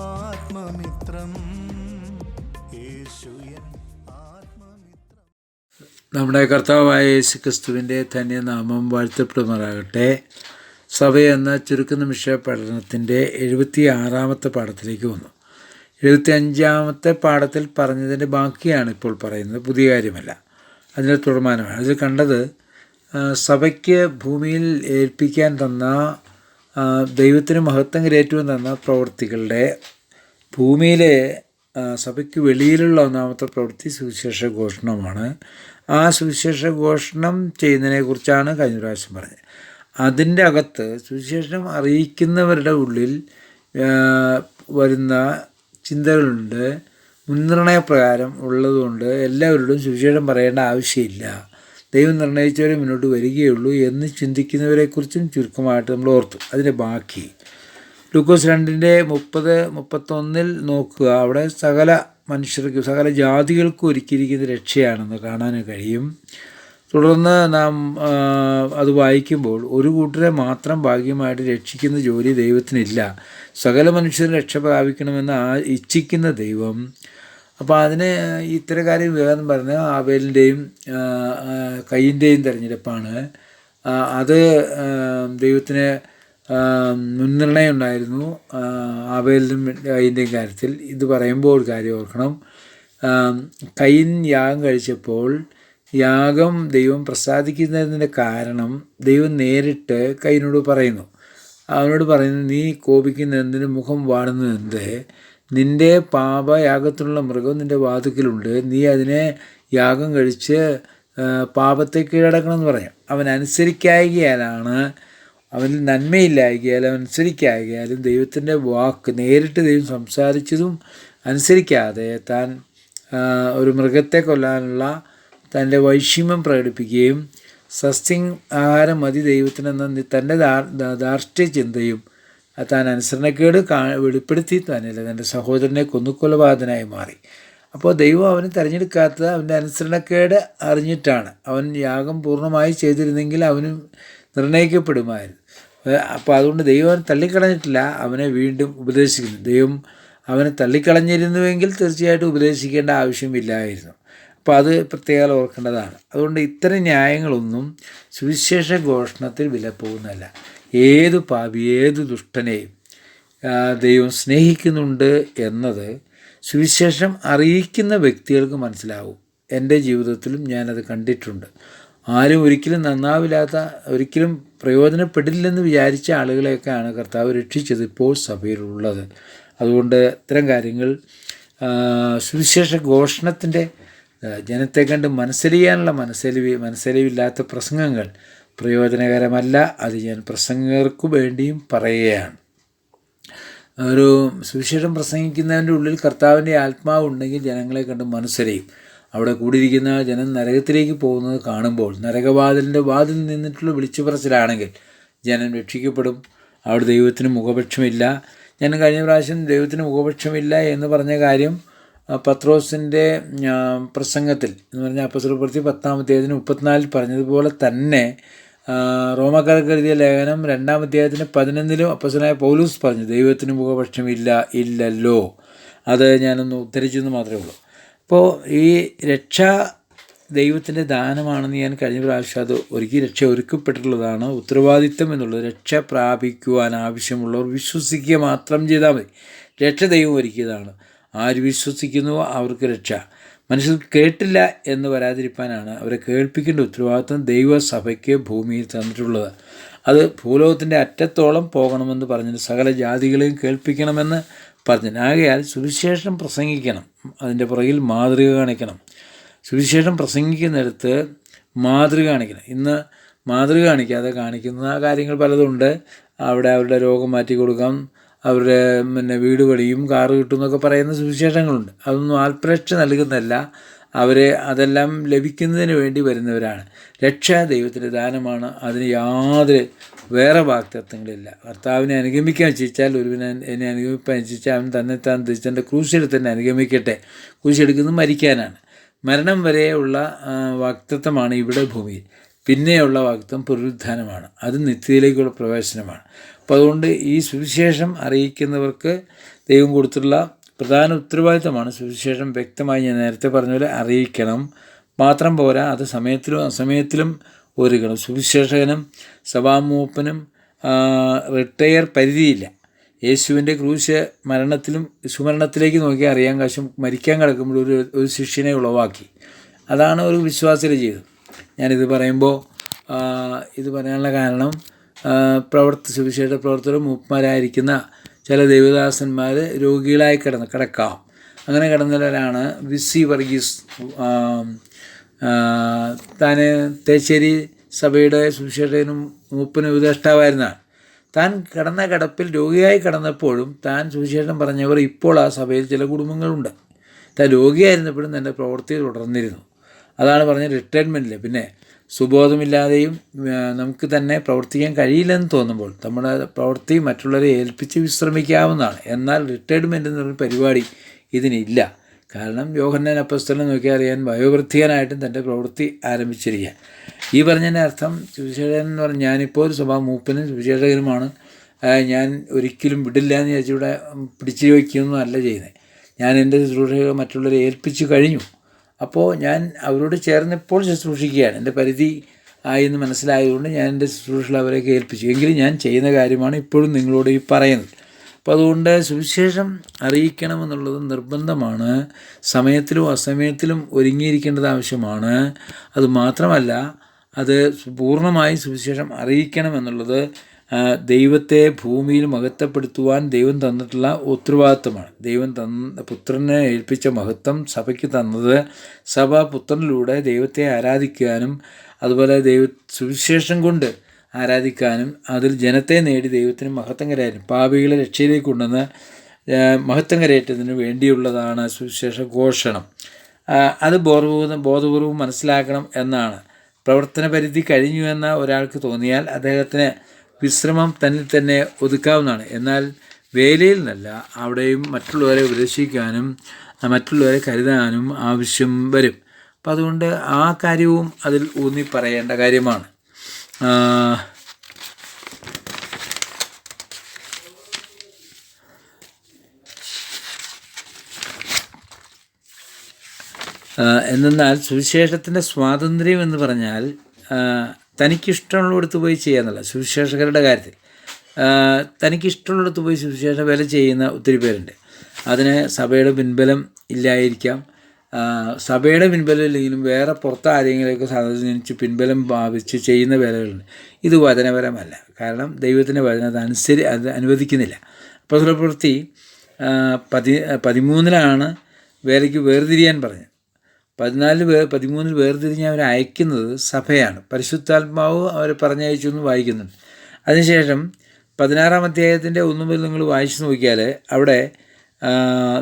ആത്മമിത്രം. നമ്മുടെ കർത്താവായ യേശു ക്രിസ്തുവിന്റെ ധന്യനാമം വാഴ്ത്തപ്പെടുമാറാകട്ടെ. സഭ എന്ന ചുരുക്കനിമിഷ പഠനത്തിന്റെ എഴുപത്തി ആറാമത്തെ പാഠത്തിലേക്ക് വന്നു. എഴുപത്തി അഞ്ചാമത്തെ പാഠത്തിൽ പറഞ്ഞതിന്റെ ബാക്കിയാണ് ഇപ്പോൾ പറയുന്നത്. പുതിയ കാര്യമല്ല. അതിന്റെ തുടർമാനമാണ്. അതിൽ കണ്ടത് സഭയ്ക്ക് ഭൂമിയിൽ ഏൽപ്പിക്കാൻ തന്ന ദൈവത്തിന് മഹത്വം കരേറ്റുവാൻ തന്ന പ്രവൃത്തികളുടെ ഭൂമിയിലെ സഭയ്ക്ക് വെളിയിലുള്ള ഒന്നാമത്തെ പ്രവൃത്തി സുവിശേഷ ഘോഷണമാണ് ആ സുവിശേഷ ഘോഷണം ചെയ്യുന്നതിനെക്കുറിച്ചാണ് കഴിഞ്ഞ പ്രാവശ്യം പറഞ്ഞത്. അതിന്റെ അകത്ത് സുവിശേഷം അറിയിക്കുന്നവരുടെ ഉള്ളിൽ വരുന്ന ചിന്തകളുണ്ട് മുൻനിർണയപ്രകാരം ഉള്ളതുകൊണ്ട് എല്ലാവരോടും സുവിശേഷം പറയേണ്ട ആവശ്യമില്ല. ദൈവം നിർണയിച്ചവരെ മുന്നോട്ട് വരികയുള്ളൂ എന്ന് ചിന്തിക്കുന്നവരെക്കുറിച്ചും ചുരുക്കമായിട്ട് നമ്മൾ ഓർത്തു. അതിന്റെ ബാക്കി. ലൂക്കോസ് രണ്ടിന്റെ മുപ്പത് മുപ്പത്തൊന്നിൽ നോക്കുക. അവിടെ സകല മനുഷ്യർക്ക് സകല ജാതികൾക്കും ഒരുക്കിയിരിക്കുന്ന രക്ഷയാണെന്ന് കാണാൻ കഴിയും. തുടർന്ന് നാം അത് വായിക്കുമ്പോൾ ഒരു കൂട്ടരെ മാത്രം ഭാഗ്യമായിട്ട് രക്ഷിക്കുന്ന ജോലി ദൈവത്തിനില്ല. സകല മനുഷ്യരും രക്ഷ പ്രാപിക്കണമെന്ന് ആ ഇച്ഛിക്കുന്ന ദൈവം അപ്പോൾ അതിന് ഇത്തരം കാര്യം വേഗം പറഞ്ഞ് ആവേലിന്റെയും കയ്യിന്റെയും തിരഞ്ഞെടുപ്പാണ്. അത് ദൈവത്തിന് മുൻനിർണയം ഉണ്ടായിരുന്നു ആ, ആവേലിനും കയ്യിന്റെയും കാര്യത്തിൽ. ഇത് പറയുമ്പോൾ ഒരു കാര്യം ഓർക്കണം. കയ്യിൻ യാഗം കഴിച്ചപ്പോൾ യാഗം ദൈവം പ്രസാദിക്കുന്നതിന്റെ കാരണം ദൈവം നേരിട്ട് കയ്യിനോട് പറയുന്നു. അവനോട് പറയുന്നു നീ കോപിക്കുന്ന എന്തിന് മുഖം വാടുന്നു എന്ത്? നിന്റെ പാപയാഗത്തിനുള്ള മൃഗം നിന്റെ വാതുക്കിലുണ്ട്. നീ അതിനെ യാഗം കഴിച്ച് പാപത്തെ കീഴടക്കണമെന്ന് പറയാം. അവൻ അനുസരിക്കായകയാലാണ് അവൻ നന്മയില്ലായകയാൽ അവൻ അനുസരിക്കായകയാലും ദൈവത്തിന്റെ വാക്ക് നേരിട്ട് ദൈവം സംസാരിച്ചതും അനുസരിക്കാതെ താൻ ഒരു മൃഗത്തെ കൊല്ലാനുള്ള തന്റെ വൈഷമ്യം പ്രകടിപ്പിക്കുകയും സസ്യം ആഹാരം മതി ദൈവത്തിനെന്ന തന്റെ ധാർഷ്ട്യ ചിന്തയും താൻ അനുസരണക്കേട് കാ വെളിപ്പെടുത്തി തന്നെയല്ല തന്റെ സഹോദരനെ കൊന്നുകൊലപാതനായി മാറി. അപ്പോൾ ദൈവം അവനെ തിരഞ്ഞെടുക്കാത്തത് അവന്റെ അനുസരണക്കേട് അറിഞ്ഞിട്ടാണ്. അവൻ യാഗം പൂർണമായി ചെയ്തിരുന്നെങ്കിൽ അവനും നിർണയിക്കപ്പെടുമായിരുന്നു. അപ്പോൾ അതുകൊണ്ട് ദൈവം അവനെ തള്ളിക്കളഞ്ഞിട്ടില്ല. അവനെ വീണ്ടും ഉപദേശിക്കുന്നു. ദൈവം അവനെ തള്ളിക്കളഞ്ഞിരുന്നുവെങ്കിൽ തീർച്ചയായിട്ടും ഉപദേശിക്കേണ്ട ആവശ്യമില്ലായിരുന്നു. അപ്പോൾ അത് പ്രത്യേകം ഓർക്കേണ്ടതാണ്. അതുകൊണ്ട് ഇത്തരം ന്യായങ്ങളൊന്നും സുവിശേഷ ഘോഷണത്തിൽ വില പോകുന്നതല്ല ഏത് പാപി ഏത് ദുഷ്ടനെയും ദൈവം സ്നേഹിക്കുന്നുണ്ട് എന്നത് സുവിശേഷം അറിയിക്കുന്ന വ്യക്തികൾക്ക് മനസ്സിലാവും. എന്റെ ജീവിതത്തിലും ഞാനത് കണ്ടിട്ടുണ്ട്. ആരും ഒരിക്കലും നന്നാവില്ലാത്ത ഒരിക്കലും പ്രയോജനപ്പെടില്ലെന്ന് വിചാരിച്ച ആളുകളെയൊക്കെയാണ് കർത്താവ് രക്ഷിച്ചത് ഇപ്പോൾ സഭയിലുള്ളത്. അതുകൊണ്ട് ഇത്തരം കാര്യങ്ങൾ സുവിശേഷ ഘോഷണത്തിന്റെ ജനത്തെ കണ്ട് മനസ്സലിയാനുള്ള മനസ്സലിവ് മനസ്സലിവില്ലാത്ത പ്രസംഗങ്ങൾ പ്രയോജനകരമല്ല. അത് ഞാൻ പ്രസംഗകർക്കു വേണ്ടിയും പറയുകയാണ്. ഒരു സുവിശേഷം പ്രസംഗിക്കുന്നതിന്റെ ഉള്ളിൽ കർത്താവിന്റെ ആത്മാവ് ഉണ്ടെങ്കിൽ ജനങ്ങളെ കണ്ട് മനസ്സരയും അവിടെ കൂടിയിരിക്കുന്ന ജനം നരകത്തിലേക്ക് പോകുന്നത് കാണുമ്പോൾ നരകവാതിലിന്റെ വാതിൽ നിന്നിട്ടുള്ള വിളിച്ചു പറച്ചിലാണെങ്കിൽ ജനം രക്ഷിക്കപ്പെടും. അവിടെ ദൈവത്തിന് മുഖപക്ഷമില്ല. ഞാൻ കഴിഞ്ഞ പ്രാവശ്യം ദൈവത്തിന് മുഖപക്ഷമില്ല എന്ന് പറഞ്ഞ കാര്യം പത്രോസിന്റെ പ്രസംഗത്തിൽ എന്ന് പറഞ്ഞാൽ അപ്പസ്വലപ്പെടുത്തി പത്താമത്തേതിന് മുപ്പത്തിനാലിൽ പറഞ്ഞതുപോലെ തന്നെ റോമാക്കാർക്ക് എഴുതിയ ലേഖനം രണ്ടാം അധ്യായത്തിന് പതിനൊന്നിലും അപ്പസനായ പൗലൂസ് പറഞ്ഞു ദൈവത്തിന് മുഖപക്ഷമില്ല ഇല്ലല്ലോ. അത് ഞാനൊന്ന് ഉദ്ധരിച്ചെന്ന് മാത്രമേ ഉള്ളൂ. അപ്പോൾ ഈ രക്ഷ ദൈവത്തിന്റെ ദാനമാണെന്ന് ഞാൻ കഴിഞ്ഞ പ്രാവശ്യം അത് ഒരുക്കി രക്ഷ ഒരുക്കപ്പെട്ടിട്ടുള്ളതാണ് ഉത്തരവാദിത്തം എന്നുള്ളത്. രക്ഷ പ്രാപിക്കുവാൻ ആവശ്യമുള്ളവർ വിശ്വസിക്കുക മാത്രം ചെയ്താൽ മതി. രക്ഷ ദൈവം ഒരുക്കിയതാണ്. ആര് വിശ്വസിക്കുന്നുവോ അവർക്ക് രക്ഷ. മനുഷ്യർ കേട്ടില്ല എന്ന് വരാതിരിക്കാനാണ് അവരെ കേൾപ്പിക്കേണ്ട ഉത്തരവാദിത്വം ദൈവസഭയ്ക്ക് ഭൂമിയിൽ തന്നിട്ടുള്ളത്. അത് ഭൂലോകത്തിന്റെ അറ്റത്തോളം പോകണമെന്ന് പറഞ്ഞിട്ട് സകല ജാതികളെയും കേൾപ്പിക്കണമെന്ന് പറഞ്ഞു. ആകയാൽ സുവിശേഷം പ്രസംഗിക്കണം. അതിന്റെ പുറകിൽ മാതൃക കാണിക്കണം. സുവിശേഷം പ്രസംഗിക്കുന്നിടത്ത് മാതൃക കാണിക്കണം. ഇന്ന് മാതൃക കാണിക്കാതെ കാണിക്കുന്ന കാര്യങ്ങൾ പലതുണ്ട്. അവിടെ അവരുടെ രോഗം മാറ്റി കൊടുക്കാം അവരുടെ പിന്നെ വീട് പണിയും കാറ് കിട്ടും എന്നൊക്കെ പറയുന്ന സുവിശേഷങ്ങളുണ്ട്. അതൊന്നും ആൽപ്രേക്ഷ നൽകുന്നതല്ല. അവരെ അതെല്ലാം ലഭിക്കുന്നതിന് വേണ്ടി വരുന്നവരാണ്. രക്ഷ ദൈവത്തിന്റെ ദാനമാണ്. അതിന് യാതൊരു വേറെ വാക്തത്വങ്ങളില്ല ഭർത്താവിനെ അനുഗമിക്കാൻ ചോദിച്ചാൽ ഒരുവിനെ എന്നെ അനുഗമിക്കാൻ ചോദിച്ചാൽ അവൻ തന്നെ താൻ തിരിച്ചെന്റെ ക്രൂശെടുത്തന്നെ അനുഗമിക്കട്ടെ. ക്രൂശെടുക്കുന്നത് മരിക്കാനാണ്. മരണം വരെയുള്ള വാക്തത്വമാണ് ഇവിടെ ഭൂമിയിൽ. പിന്നെയുള്ള വാക്തം പുനരുദ്ധാനമാണ്. അത് നിത്യയിലേക്കുള്ള പ്രവേശനമാണ്. അപ്പോൾ അതുകൊണ്ട് ഈ സുവിശേഷം അറിയിക്കുന്നവർക്ക് ദൈവം കൊടുത്തിട്ടുള്ള പ്രധാന ഉത്തരവാദിത്തമാണ് സുവിശേഷം വ്യക്തമായി ഞാൻ നേരത്തെ പറഞ്ഞ പോലെ അറിയിക്കണം. മാത്രം പോരാ അത് സമയത്തിലും അസമയത്തിലും ഒരുക്കണം. സുവിശേഷകനും സഭാമൂപ്പനും റിട്ടയർ പരിധിയില്ല. യേശുവിന്റെ ക്രൂശ മരണത്തിലും സുമരണത്തിലേക്ക് നോക്കി അറിയാൻ കാശും മരിക്കാൻ കിടക്കുമ്പോൾ ഒരു ഒരു ശിഷ്യനെ ഉളവാക്കി. അതാണ് ഒരു വിശ്വാസിയുടെ ജീവിതം. ഞാനിത് പറയുമ്പോൾ ഇത് പറയാനുള്ള കാരണം പ്രവർത്തി സുവിശേഷ പ്രവർത്തകർ മൂപ്പന്മാരായിരിക്കുന്ന ചില ദേവദാസന്മാർ രോഗികളായി കിടന്ന് കിടക്കാം. അങ്ങനെ കിടന്നവരാണ് വിസി വർഗീസ് താൻ തേശ്ശേരി സഭയുടെ സുവിശേഷനും മൂപ്പനും ഉപദേഷ്ടാവായിരുന്ന താൻ കിടന്ന കിടപ്പിൽ രോഗിയായി കിടന്നപ്പോഴും താൻ സുവിശേഷം പറഞ്ഞവർ ഇപ്പോൾ ആ സഭയിൽ ചില കുടുംബങ്ങളുണ്ട്. താൻ രോഗിയായിരുന്നപ്പോഴും തന്റെ പ്രവൃത്തി തുടർന്നിരുന്നു. അതാണ് പറഞ്ഞ റിട്ടയർമെന്റിൽ പിന്നെ സുബോധമില്ലാതെയും നമുക്ക് തന്നെ പ്രവർത്തിക്കാൻ കഴിയില്ലെന്ന് തോന്നുമ്പോൾ നമ്മുടെ പ്രവൃത്തി മറ്റുള്ളവരെ ഏൽപ്പിച്ച് വിശ്രമിക്കാവുന്നതാണ്. എന്നാൽ റിട്ടയർമെന്റ് എന്ന് പറഞ്ഞ പരിപാടി ഇതിനില്ല. കാരണം യോഹന്നാൻ അപ്പസ്തലം നോക്കിയാൽ അറിയാൻ വയോവൃത്തികനായിട്ടും തന്റെ പ്രവൃത്തി ആരംഭിച്ചിരിക്കുക ഈ പറഞ്ഞതിന്റെ അർത്ഥം സുവിശേഷകൻ എന്ന് പറഞ്ഞാൽ ഞാനിപ്പോൾ ഒരു സ്വഭാവം മൂപ്പനും സുവിശേഷകനുമാണ്. ഞാൻ ഒരിക്കലും വിടില്ല എന്ന് വിചാരിച്ചിവിടെ പിടിച്ചു വയ്ക്കുകയൊന്നും അല്ല ചെയ്യുന്നത്. ഞാൻ എന്റെ ശുശ്രൂഷകൾ മറ്റുള്ളവരെ ഏൽപ്പിച്ചു കഴിഞ്ഞു. അപ്പോൾ ഞാൻ അവരോട് ചേർന്നിപ്പോൾ ശുശ്രൂഷിക്കുകയാണ്. എന്റെ പരിധി ആയി എന്ന് മനസ്സിലായതുകൊണ്ട് ഞാൻ എന്റെ ശുശ്രൂഷകൾ അവരെ കേൾപ്പിച്ചു. എങ്കിലും ഞാൻ ചെയ്യുന്ന കാര്യമാണ് ഇപ്പോഴും നിങ്ങളോട് ഈ പറയുന്നത്. അപ്പോൾ അതുകൊണ്ട് സുവിശേഷം അറിയിക്കണമെന്നുള്ളത് നിർബന്ധമാണ്. സമയത്തിലും അസമയത്തിലും ഒരുങ്ങിയിരിക്കേണ്ടത് ആവശ്യമാണ്. അത് മാത്രമല്ല അത് പൂർണമായി സുവിശേഷം അറിയിക്കണമെന്നുള്ളത് ദൈവത്തെ ഭൂമിയിൽ മഹത്വപ്പെടുത്തുവാൻ ദൈവം തന്നിട്ടുള്ള ഉത്തരവാദിത്വമാണ്. ദൈവം തന്ന പുത്രനെ ഏൽപ്പിച്ച മഹത്വം സഭയ്ക്ക് തന്നത് സഭ പുത്രനിലൂടെ ദൈവത്തെ ആരാധിക്കാനും അതുപോലെ ദൈവ സുവിശേഷം കൊണ്ട് ആരാധിക്കാനും അതിൽ ജനത്തെ നേടി ദൈവത്തിന് മഹത്വം കരയാനും പാപികളെ രക്ഷയിലേക്ക് കൊണ്ടുവന്ന് മഹത്വം കരയേറ്റതിന് വേണ്ടിയുള്ളതാണ് സുവിശേഷ ഘോഷണം. അത് ബോധപൂർവം ബോധപൂർവം മനസ്സിലാക്കണം എന്നാണ്. പ്രവർത്തന പരിധി കഴിഞ്ഞു എന്ന ഒരാൾക്ക് തോന്നിയാൽ അദ്ദേഹത്തിന് വിശ്രമം തന്നിൽ തന്നെ ഒതുക്കാവുന്നതാണ്. എന്നാൽ വേലയിൽ നിന്നല്ല അവിടെയും മറ്റുള്ളവരെ ഉപദേശിക്കാനും മറ്റുള്ളവരെ കരുതാനും ആവശ്യം വരും. അപ്പം അതുകൊണ്ട് ആ കാര്യവും അതിൽ ഊന്നി പറയേണ്ട കാര്യമാണ്. എന്നാൽ സുവിശേഷത്തിന്റെ സ്വാതന്ത്ര്യം എന്ന് പറഞ്ഞാൽ തനിക്കിഷ്ടമുള്ളിടത്ത് പോയി ചെയ്യാന്നല്ല സുവിശേഷകരുടെ കാര്യത്തിൽ. തനിക്കിഷ്ടമുള്ളടത്ത് പോയി സുവിശേഷ വില ചെയ്യുന്ന ഒത്തിരി പേരുണ്ട്. അതിന് സഭയുടെ പിൻബലം ഇല്ലായിരിക്കാം. സഭയുടെ പിൻബലം ഇല്ലെങ്കിലും വേറെ പുറത്ത് ആരെങ്കിലുമൊക്കെ സ്വാധീനിച്ച് പിൻബലം ഭാവിച്ച് ചെയ്യുന്ന വേലകളുണ്ട്. ഇത് വചനപരമല്ല. കാരണം ദൈവത്തിന്റെ വചനം അത് അനുസരി അത് അനുവദിക്കുന്നില്ല. അപ്പോൾ പ്രവൃത്തി പതി പതിമൂന്നിലാണ് വേലയ്ക്ക് വേർതിരിയാൻ പറഞ്ഞത്. പതിനാലിൽ വേ പതിമൂന്നിൽ വേർതിരിഞ്ഞ് അവരെ അയക്കുന്നത് സഭയാണ്. പരിശുദ്ധാത്മാവ് അവരെ പറഞ്ഞയച്ചു എന്ന് വായിക്കുന്നുണ്ട് അതിനുശേഷം പതിനാറാം അധ്യായത്തിന്റെ ഒന്നു മുതൽ നിങ്ങൾ വായിച്ചു നോക്കിയാൽ അവിടെ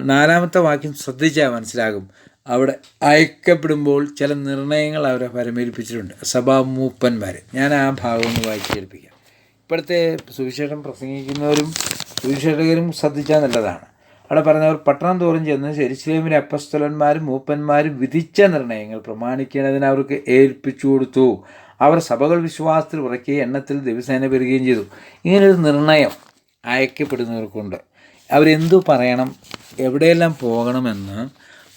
നാലാമത്തെ വാക്യം ശ്രദ്ധിച്ചാൽ മനസ്സിലാകും. അവിടെ അയക്കപ്പെടുമ്പോൾ ചില നിർണയങ്ങൾ അവരെ പരമേൽപ്പിച്ചിട്ടുണ്ട്. സഭാ മൂപ്പന്മാർ ഞാൻ ആ ഭാഗം ഒന്ന് വായിച്ചു കേൾപ്പിക്കാം. ഇപ്പോഴത്തെ സുവിശേഷം പ്രസംഗിക്കുന്നവരും സുവിശേഷകരും ശ്രദ്ധിച്ചാൽ നല്ലതാണ്. അവിടെ പറഞ്ഞവർ പട്ടണം തോറും ചെന്ന് ശരിശിലേമിലെ അപ്പസ്തലന്മാരും മൂപ്പന്മാരും വിധിച്ച നിർണയങ്ങൾ പ്രമാണിക്കേണ്ടതിന് അവർക്ക് ഏൽപ്പിച്ചു കൊടുത്തു. അവർ സഭകൾ വിശ്വാസത്തിൽ ഉറക്കുകയും എണ്ണത്തിൽ ദിവസേന വരികയും ചെയ്തു. ഇങ്ങനൊരു നിർണയം അയക്കപ്പെടുന്നവർക്കുണ്ട്. അവരെന്തു പറയണം? എവിടെയെല്ലാം പോകണമെന്ന്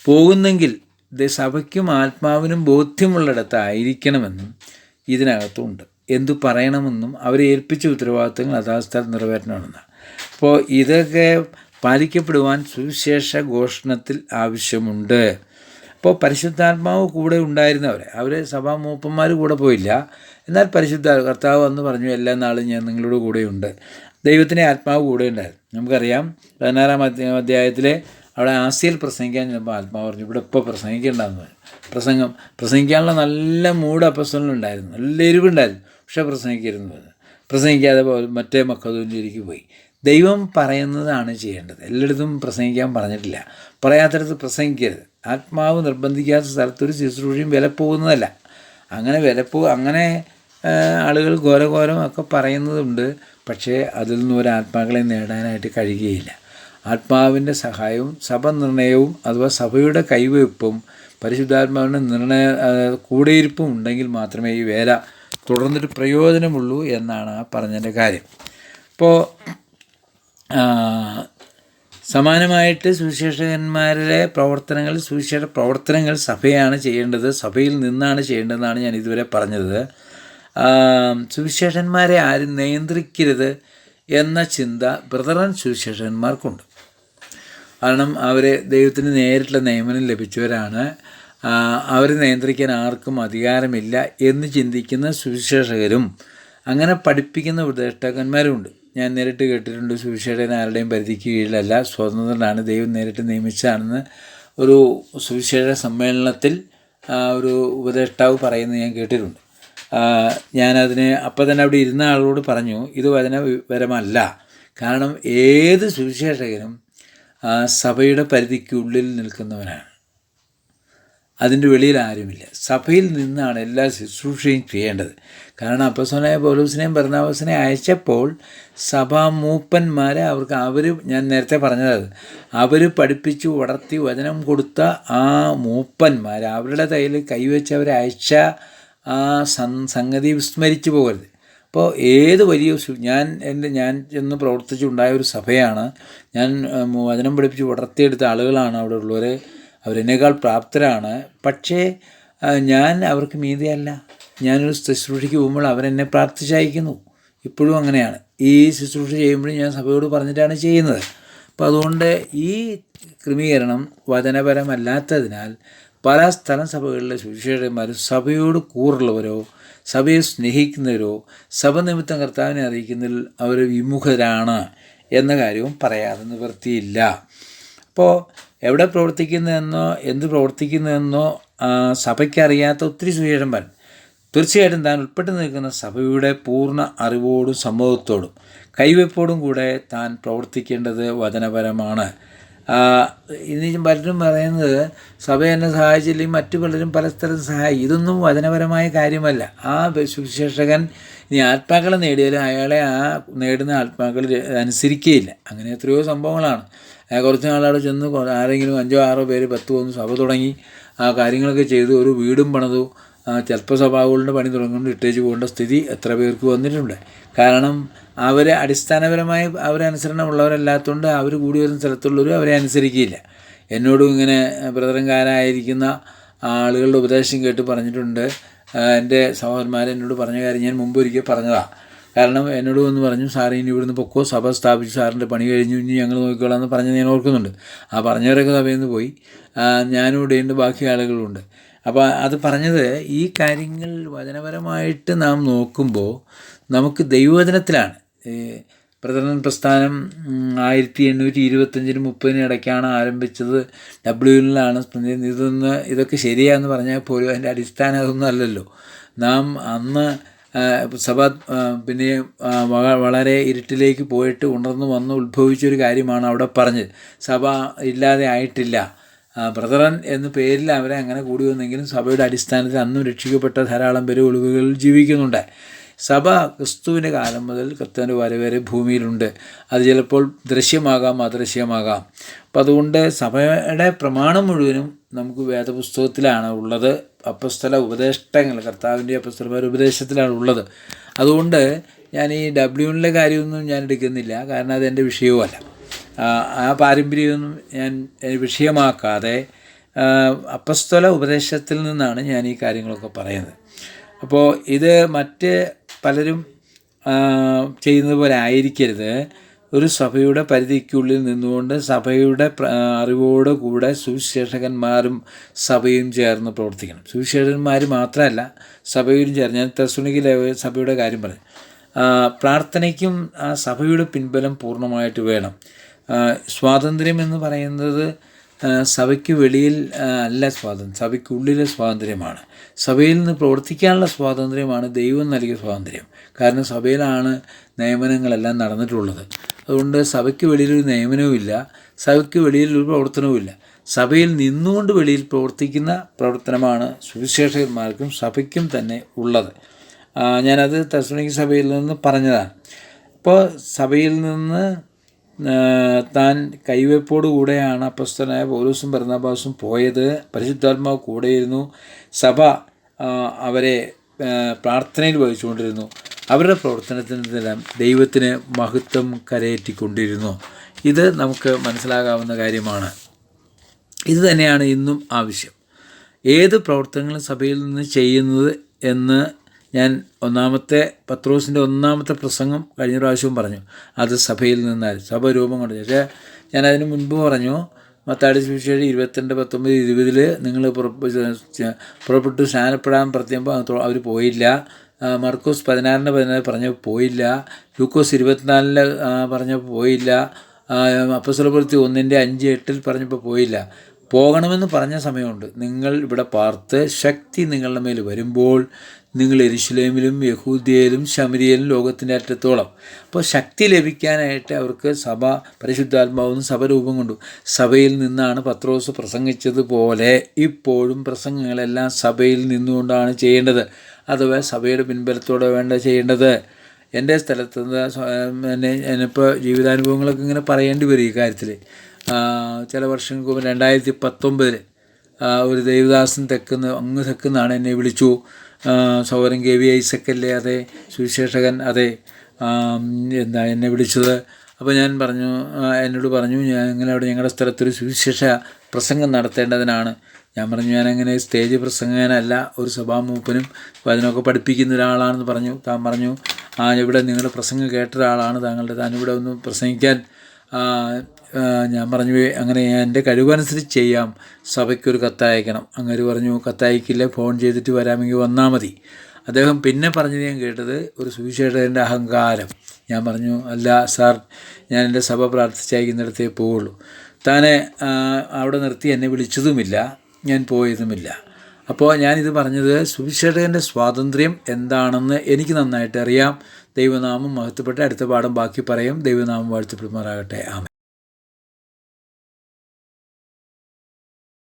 പോകുന്നെങ്കിൽ സഭയ്ക്കും ആത്മാവിനും ബോധ്യമുള്ളിടത്തായിരിക്കണമെന്നും ഇതിനകത്തുണ്ട്. എന്തു പറയണമെന്നും അവരെ ഏൽപ്പിച്ച ഉത്തരവാദിത്തങ്ങൾ യഥാസ്ഥാനം നിറവേറ്റണമെന്നാണ്. അപ്പോൾ ഇതൊക്കെ പാലിക്കപ്പെടുവാൻ സുവിശേഷ ഘോഷണത്തിൽ ആവശ്യമുണ്ട്. അപ്പോൾ പരിശുദ്ധാത്മാവ് കൂടെ ഉണ്ടായിരുന്നവരെ അവർ സഭാ മൂപ്പന്മാർ കൂടെ പോയില്ല. എന്നാൽ പരിശുദ്ധ കർത്താവ് എന്ന് പറഞ്ഞു എല്ലാ നാളും ഞാൻ നിങ്ങളോട് കൂടെയുണ്ട്. ദൈവത്തിന്റെ ആത്മാവ് കൂടെ ഉണ്ടായിരുന്നു. നമുക്കറിയാം പതിനാറാം അധ്യാ- അധ്യായത്തിലെ അവിടെ ആസിയിൽ പ്രസംഗിക്കാൻ ചിലപ്പോൾ ആത്മാവ് പറഞ്ഞു ഇവിടെ ഇപ്പോൾ പ്രസംഗിക്കേണ്ടെന്ന് പറഞ്ഞു. പ്രസംഗം പ്രസംഗിക്കാനുള്ള നല്ല മൂഡ് അപ്പസ്വലിനുണ്ടായിരുന്നു നല്ല എരിവുണ്ടായിരുന്നു. പക്ഷേ പ്രസംഗിക്കരുതെന്ന് പറഞ്ഞു. പ്രസംഗിക്കാതെ മറ്റേ മക്കതൂരിലേക്ക് പോയി. ദൈവം പറയുന്നതാണ് ചെയ്യേണ്ടത്. എല്ലായിടത്തും പ്രസംഗിക്കാൻ പറഞ്ഞിട്ടില്ല. പറയാത്തിടത്ത് പ്രസംഗിക്കരുത്. ആത്മാവ് നിർബന്ധിക്കാത്ത സ്ഥലത്തൊരു ശുശ്രൂഷയും വില പോകുന്നതല്ല അങ്ങനെ വിലപ്പോ അങ്ങനെ ആളുകൾ ഘോരഘോരം ഒക്കെ പറയുന്നതുണ്ട്. പക്ഷേ അതിൽ നിന്ന് ഒരു ആത്മാക്കളെ നേടാനായിട്ട് കഴിയുകയില്ല. ആത്മാവിന്റെ സഹായവും സഭ നിർണയവും അഥവാ സഭയുടെ കൈവയ്പ്പും പരിശുദ്ധാത്മാവിന്റെ നിർണയ കൂടെയിരിപ്പും ഉണ്ടെങ്കിൽ മാത്രമേ ഈ വേല തുടർന്നിട്ട് പ്രയോജനമുള്ളൂ എന്നാണ് ആ പറഞ്ഞതിന്റെ കാര്യം. ഇപ്പോൾ സമാനമായിട്ട് സുവിശേഷകന്മാരുടെ പ്രവർത്തനങ്ങൾ സുവിശേഷ പ്രവർത്തനങ്ങൾ സഭയാണ് ചെയ്യേണ്ടത് സഭയിൽ നിന്നാണ് ചെയ്യേണ്ടതെന്നാണ് ഞാൻ ഇതുവരെ പറഞ്ഞത്. സുവിശേഷന്മാരെ ആരും നിയന്ത്രിക്കരുത് എന്ന ചിന്ത ബ്രദറൻ സുവിശേഷന്മാർക്കുണ്ട്. കാരണം അവർ ദൈവത്തിന് നേരിട്ടുള്ള നിയമനം ലഭിച്ചവരാണ്. അവരെ നിയന്ത്രിക്കാൻ ആർക്കും അധികാരമില്ല എന്ന് ചിന്തിക്കുന്ന സുവിശേഷകരും അങ്ങനെ പഠിപ്പിക്കുന്ന ഉപദേഷ്ടാക്കന്മാരുമുണ്ട്. ഞാൻ നേരിട്ട് കേട്ടിട്ടുണ്ട് സുവിശേഷകൻ ആരുടെയും പരിധിക്ക് കീഴിലല്ല സ്വതന്ത്രനാണ്. ദൈവം നേരിട്ട് നിയമിച്ചതാണെന്ന് ഒരു സുവിശേഷ സമ്മേളനത്തിൽ ഒരു ഉപദേഷ്ടാവ് പറയുന്നത് ഞാൻ കേട്ടിട്ടുണ്ട്. ഞാനതിനെ അപ്പം തന്നെ അവിടെ ഇരുന്ന ആളോട് പറഞ്ഞു ഇത് വചനപരമല്ല കാരണം ഏത് സുവിശേഷകനും സഭയുടെ പരിധിക്കുള്ളിൽ നിൽക്കുന്നവനാണ്. അതിന്റെ വെളിയിൽ ആരുമില്ല. സഭയിൽ നിന്നാണ് എല്ലാ ശുശ്രൂഷയും ചെയ്യേണ്ടത്. കാരണം അപ്പസ്വനായ പോലൂസിനെയും ഭർണാവസിനെ അയച്ചപ്പോൾ സഭാ മൂപ്പന്മാരെ അവർക്ക് അവർ ഞാൻ നേരത്തെ പറഞ്ഞത് അവർ പഠിപ്പിച്ചു വളർത്തി വചനം കൊടുത്ത ആ മൂപ്പന്മാർ അവരുടെ കയ്യിൽ കൈവച്ച് അവരെ അയച്ച ആ സംഗതി വിസ്മരിച്ചു പോകരുത്. അപ്പോൾ ഏത് വലിയ ഞാൻ എന്റെ ഞാൻ ചെന്ന് പ്രവർത്തിച്ചുണ്ടായ ഒരു സഭയാണ്. ഞാൻ വചനം പഠിപ്പിച്ച് വളർത്തിയെടുത്ത ആളുകളാണ് അവിടെ ഉള്ളവർ അവരെന്നേക്കാൾ പ്രാപ്തരാണ്. പക്ഷേ ഞാൻ അവർക്ക് മീതിയല്ല ഞാനൊരു ശുശ്രൂഷയ്ക്ക് പോകുമ്പോൾ അവരെന്നെ പ്രാർത്ഥിച്ചയക്കുന്നു. ഇപ്പോഴും അങ്ങനെയാണ്. ഈ ശുശ്രൂഷ ചെയ്യുമ്പോഴും ഞാൻ സഭയോട് പറഞ്ഞിട്ടാണ് ചെയ്യുന്നത്. അപ്പോൾ അതുകൊണ്ട് ഈ ക്രമീകരണം വചനപരമല്ലാത്തതിനാൽ പല സ്ഥലം സഭകളിലെ സുവിശേഷന്മാരും സഭയോട് കൂറുള്ളവരോ സഭയെ സ്നേഹിക്കുന്നവരോ സഭ നിമിത്തം കർത്താവിനെ അറിയിക്കുന്നതിൽ അവർ വിമുഖരാണ് എന്ന കാര്യവും പറയാതെ നിവൃത്തിയില്ല അപ്പോൾ എവിടെ പ്രവർത്തിക്കുന്നതെന്നോ എന്ത് പ്രവർത്തിക്കുന്നതെന്നോ സഭയ്ക്കറിയാത്ത ഒത്തിരി സുവിശേഷന്മാർ തീർച്ചയായിട്ടും താൻ ഉൾപ്പെട്ടു നിൽക്കുന്ന സഭയുടെ പൂർണ അറിവോടും സമ്മതത്തോടും കൈവെപ്പോടും കൂടെ താൻ പ്രവർത്തിക്കേണ്ടത് വചനപരമാണ്. ഇനി പലരും പറയുന്നത് സഭ എന്നെ സഹായിച്ചില്ലെങ്കിൽ മറ്റു പലരും പല സ്ഥലത്തും സഹായിക്കും ഇതൊന്നും വചനപരമായ കാര്യമല്ല. ആ സുവിശേഷകൻ ഇനി ആത്മാക്കളെ നേടിയാലും അയാളെ ആ നേടുന്ന ആത്മാക്കൾ അനുസരിക്കുകയില്ല അങ്ങനെ എത്രയോ സംഭവങ്ങളാണ്. കുറച്ച് നാളവിടെ ചെന്ന് ആരെങ്കിലും അഞ്ചോ ആറോ പേര് പത്ത് വന്ന് സഭ തുടങ്ങി ആ കാര്യങ്ങളൊക്കെ ചെയ്തു. ഒരു വീടും പണിതു. ചിലപ്പോൾ സ്വഭാവങ്ങളുടെ പണി തുടങ്ങുന്നുണ്ട്. ഇട്ടേച്ച് പോകേണ്ട സ്ഥിതി എത്ര പേർക്ക് വന്നിട്ടുണ്ട്. കാരണം അവർ അടിസ്ഥാനപരമായി അവരെ അനുസരണമുള്ളവരല്ലാത്തതുകൊണ്ട് അവർ കൂടി വരുന്ന സ്ഥലത്തുള്ളവരും അവരെ അനുസരിക്കില്ല എന്നോടും ഇങ്ങനെ ബ്രദറൻകാരായിരിക്കുന്ന ആളുകളുടെ ഉപദേശം കേട്ട് പറഞ്ഞിട്ടുണ്ട്. എന്റെ സഹോദരന്മാർ എന്നോട് പറഞ്ഞ കാര്യം ഞാൻ മുമ്പ് ഒരിക്കൽ പറഞ്ഞതാണ് കാരണം എന്നോട് വന്ന് പറഞ്ഞു സാറേ ഇനി ഇവിടുന്ന് പൊക്കോ? സഭ സ്ഥാപിച്ചു സാറിന്റെ പണി കഴിഞ്ഞു ഇനി ഞങ്ങൾ നോക്കിക്കോളാം എന്ന് പറഞ്ഞ് ഞാൻ ഓർക്കുന്നുണ്ട്. ആ പറഞ്ഞവരൊക്കെ സഭയിൽ നിന്ന് പോയി. ഞാനും ഇവിടെയുണ്ട് ബാക്കി ആളുകളുണ്ട്. അപ്പോൾ അത് പറഞ്ഞത് ഈ കാര്യങ്ങൾ വചനപരമായിട്ട് നാം നോക്കുമ്പോൾ നമുക്ക് ദൈവവചനത്തിലാണ്. പ്രചരണ പ്രസ്ഥാനം ആയിരത്തി എണ്ണൂറ്റി ഇരുപത്തഞ്ചിന് മുപ്പതിന് ഇടയ്ക്കാണ് ആരംഭിച്ചത്. ഡബ്ല്യുവിലാണ് ഇതൊന്ന് ഇതൊക്കെ ശരിയാന്ന് പറഞ്ഞാൽ പോലും അതിന്റെ അടിസ്ഥാനം അതൊന്നും അല്ലല്ലോ. നാം അന്ന് സഭ പിന്നെ വളരെ ഇരുട്ടിലേക്ക് പോയിട്ട് ഉണർന്നു വന്ന് ഉത്ഭവിച്ചൊരു കാര്യമാണ് അവിടെ പറഞ്ഞത്. സഭ ഇല്ലാതെ ആയിട്ടില്ല. ബ്രദറൻ എന്ന പേരിൽ അവരെ അങ്ങനെ കൂടി വന്നെങ്കിലും സഭയുടെ അടിസ്ഥാനത്തിൽ അന്നും രക്ഷിക്കപ്പെട്ട ധാരാളം പേര് ഒളിവുകളിൽ ജീവിക്കുന്നുണ്ട്. സഭ ക്രിസ്തുവിന്റെ കാലം മുതൽ കർത്താവിന്റെ വരെ ഭൂമിയിലുണ്ട്. അത് ചിലപ്പോൾ ദൃശ്യമാകാം അദൃശ്യമാകാം. അപ്പം അതുകൊണ്ട് സഭയുടെ പ്രമാണം മുഴുവനും നമുക്ക് വേദപുസ്തകത്തിലാണ് ഉള്ളത്. അപ്പസ്ഥല ഉപദേഷ്ടങ്ങൾ കർത്താവിന്റെ അപ്പസ്ഥലമാരുടെ ഉപദേശത്തിലാണ് ഉള്ളത്. അതുകൊണ്ട് ഞാൻ ഈ ഡബ്ല്യൂണിലെ കാര്യമൊന്നും ഞാൻ എടുക്കുന്നില്ല. കാരണം അതെന്റെ വിഷയവുമല്ല ആ, പാരമ്പര്യമൊന്നും ഞാൻ വിഷയമാക്കാതെ അപ്പസ്തല ഉപദേശത്തിൽ നിന്നാണ് ഞാൻ ഈ കാര്യങ്ങളൊക്കെ പറയുന്നത്. അപ്പോൾ ഇത് മറ്റ് പലരും ചെയ്യുന്നത് പോലെ ആയിരിക്കരുത്. ഒരു സഭയുടെ പരിധിക്കുള്ളിൽ നിന്നുകൊണ്ട് സഭയുടെ അറിവോട് കൂടെ സുവിശേഷകന്മാരും സഭയും ചേർന്ന് പ്രവർത്തിക്കണം. സുവിശേഷകന്മാർ മാത്രമല്ല സഭയിലും ചേർന്ന് ഞാൻ തെസുണിക്കിലെ സഭയുടെ കാര്യം പറഞ്ഞു. പ്രാർത്ഥനയ്ക്കും ആ സഭയുടെ പിൻബലം പൂർണമായിട്ട് വേണം. സ്വാതന്ത്ര്യം എന്ന് പറയുന്നത് സഭയ്ക്ക് വെളിയിൽ അല്ല സ്വാതന്ത്ര്യം സഭയ്ക്കുള്ളിലെ സ്വാതന്ത്ര്യമാണ്. സഭയിൽ നിന്ന് പ്രവർത്തിക്കാനുള്ള സ്വാതന്ത്ര്യമാണ് ദൈവം നൽകിയ സ്വാതന്ത്ര്യം. കാരണം സഭയിലാണ് നിയമനങ്ങളെല്ലാം നടന്നിട്ടുള്ളത്. അതുകൊണ്ട് സഭയ്ക്ക് വെളിയിലൊരു നിയമനവുമില്ല സഭയ്ക്ക് വെളിയിലൊരു പ്രവർത്തനവുമില്ല സഭയിൽ നിന്നുകൊണ്ട് വെളിയിൽ പ്രവർത്തിക്കുന്ന പ്രവർത്തനമാണ് സുവിശേഷന്മാർക്കും സഭയ്ക്കും തന്നെ ഉള്ളത്. ഞാനത് തസ്മണിക്ക് സഭയിൽ നിന്ന് പറഞ്ഞതാണ്. അപ്പോൾ സഭയിൽ നിന്ന് താൻ കൈവയ്പ്പോടുകൂടെയാണ് അപ്പസ്തനായ പൗലൂസും ഭരണബാസും പോയത്. പരിശുദ്ധാത്മാവ് കൂടെയിരുന്നു. സഭ അവരെ പ്രാർത്ഥനയിൽ വഹിച്ചുകൊണ്ടിരുന്നു. അവരുടെ പ്രവർത്തനത്തിനെല്ലാം ദൈവത്തിന് മഹത്വം കരയേറ്റിക്കൊണ്ടിരുന്നു. ഇത് നമുക്ക് മനസ്സിലാകാവുന്ന കാര്യമാണ്. ഇത് തന്നെയാണ് ഇന്നും ആവശ്യം. ഏത് പ്രവർത്തനങ്ങളും സഭയിൽ നിന്ന് ചെയ്യുന്നത് എന്ന് ഞാൻ ഒന്നാമത്തെ പത്രോസിന്റെ ഒന്നാമത്തെ പ്രസംഗം കഴിഞ്ഞ പ്രാവശ്യവും പറഞ്ഞു. അത് സഭയിൽ നിന്നാൽ സഭ രൂപം കൊണ്ട്. പക്ഷേ ഞാൻ അതിന് മുൻപ് പറഞ്ഞു മത്താടി സുവിശേഷം ഇരുപത്തിരണ്ട് പത്തൊമ്പത് ഇരുപതിൽ നിങ്ങൾ പുറപ്പെട്ടു സ്നാനപ്പെടാൻ പ്രത്യേകം അവർ പോയില്ല. മർക്കോസ് പതിനാറിന് പതിനാറ് പറഞ്ഞപ്പോൾ പോയില്ല. ലൂക്കോസ് ഇരുപത്തിനാലിന് പറഞ്ഞപ്പോൾ പോയില്ല. അപ്പസലപുരത്തി ഒന്നിന്റെ അഞ്ച് എട്ടിൽ പറഞ്ഞപ്പോൾ പോയില്ല. പോകണമെന്ന് പറഞ്ഞ സമയമുണ്ട്. നിങ്ങൾ ഇവിടെ പാർത്ത് ശക്തി നിങ്ങളുടെ മേൽ വരുമ്പോൾ നിങ്ങൾ എരുശലേമിലും യഹൂദിയയിലും ശമരിയയിലും ലോകത്തിന്റെ അറ്റത്തോളം. അപ്പോൾ ശക്തി ലഭിക്കാനായിട്ട് അവർക്ക് സഭ പരിശുദ്ധാത്മാവെന്ന് സഭ രൂപം കൊണ്ടു. സഭയിൽ നിന്നാണ് പത്രോസ് പ്രസംഗിച്ചതുപോലെ ഇപ്പോഴും പ്രസംഗങ്ങളെല്ലാം സഭയിൽ നിന്നുകൊണ്ടാണ് ചെയ്യേണ്ടത്. അഥവാ സഭയുടെ പിൻബലത്തോടെ വേണ്ട ചെയ്യേണ്ടത്. എന്റെ സ്ഥലത്ത് എന്നെ ഞാനിപ്പോൾ ജീവിതാനുഭവങ്ങളൊക്കെ ഇങ്ങനെ പറയേണ്ടി വരും ഈ കാര്യത്തിൽ. ചില വർഷങ്ങൾക്ക് മുമ്പ് രണ്ടായിരത്തി പത്തൊമ്പതിൽ ഒരു ദേവദാസൻ തെക്കുന്ന അങ്ങ് തെക്കുന്നാണ് എന്നെ വിളിച്ചു. സൗരൻ കെ വി ഐസക്കല്ലേ അതെ സുവിശേഷകൻ അതെ എന്താ എന്നെ വിളിച്ചത്? അപ്പോൾ ഞാൻ പറഞ്ഞു എന്നോട് പറഞ്ഞു ഞാൻ ഇങ്ങനെ അവിടെ ഞങ്ങളുടെ സ്ഥലത്തൊരു സുവിശേഷ പ്രസംഗം നടത്തേണ്ടതിനാണ്. ഞാൻ പറഞ്ഞു ഞാനങ്ങനെ സ്റ്റേജ് പ്രസംഗനല്ല ഒരു സഭാമൂപ്പനും അതിനൊക്കെ പഠിപ്പിക്കുന്ന ഒരാളാണെന്ന് പറഞ്ഞു. താൻ പറഞ്ഞു ആ ഇവിടെ നിങ്ങളുടെ പ്രസംഗം കേട്ട ഒരാളാണ് താങ്കളുടെ താൻ ഇവിടെ ഒന്ന് പ്രസംഗിക്കാൻ ഞാൻ പറഞ്ഞു അങ്ങനെ എന്റെ കഴിവനുസരിച്ച് ചെയ്യാം. സഭയ്ക്കൊരു കത്തയക്കണം. അങ്ങനെ പറഞ്ഞു കത്തയക്കില്ല ഫോൺ ചെയ്തിട്ട് വരാമെങ്കിൽ വന്നാൽ മതി. അദ്ദേഹം പിന്നെ പറഞ്ഞത് ഞാൻ കേട്ടത് ഒരു സുവിശേഷകന്റെ അഹങ്കാരം. ഞാൻ പറഞ്ഞു അല്ല സാർ ഞാൻ എന്റെ സഭ പ്രാർത്ഥിച്ചയക്കുന്നിടത്തേ പോവുള്ളൂ. താനെ അവിടെ നിർത്തി എന്നെ വിളിച്ചതുമില്ല ഞാൻ പോയതുമില്ല. അപ്പോൾ ഞാനിത് പറഞ്ഞത് സുവിശേഷകന്റെ സ്വാതന്ത്ര്യം എന്താണെന്ന് എനിക്ക് നന്നായിട്ട് അറിയാം. ദൈവനാമം മഹത്വപ്പെട്ട് അടുത്ത പാഠം ബാക്കി പറയും. ദൈവനാമം വാഴ്ത്തപ്പെടുമാറാകട്ടെ. ആമേൻ.